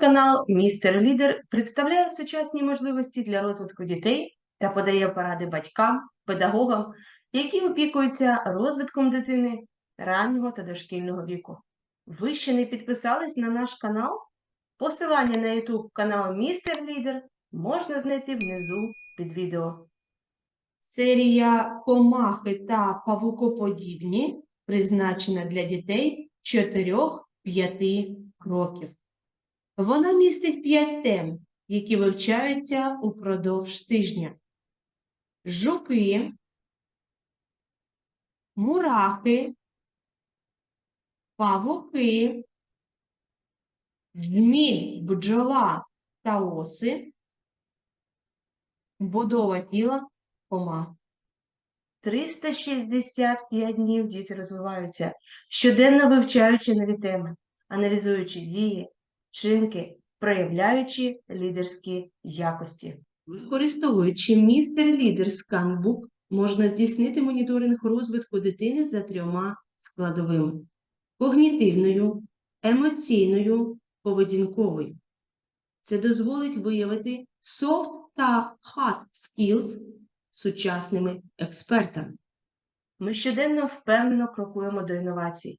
канал Містер Лідер представляє сучасні можливості для розвитку дітей та подає поради батькам, педагогам, які опікуються розвитком дитини раннього та дошкільного віку. Ви ще не підписались на наш канал? Посилання на YouTube канал Містер Лідер можна знайти внизу під відео. Серія комахи та павукоподібні призначена для дітей 4-5 років. Вона містить 5 тем, які вивчаються упродовж тижня. Жуки, мурахи, павуки, жміль, бджола та оси, будова тіла комах. 365 днів діти розвиваються, щоденно вивчаючи нові теми, аналізуючи дії, вчинки, проявляючи лідерські якості. Використовуючи містер лідер сканбук, можна здійснити моніторинг розвитку дитини за трьома складовими: когнітивною, емоційною, поведінковою. Це дозволить виявити soft та hard skills сучасними експертами. Ми щоденно впевнено крокуємо до інновацій.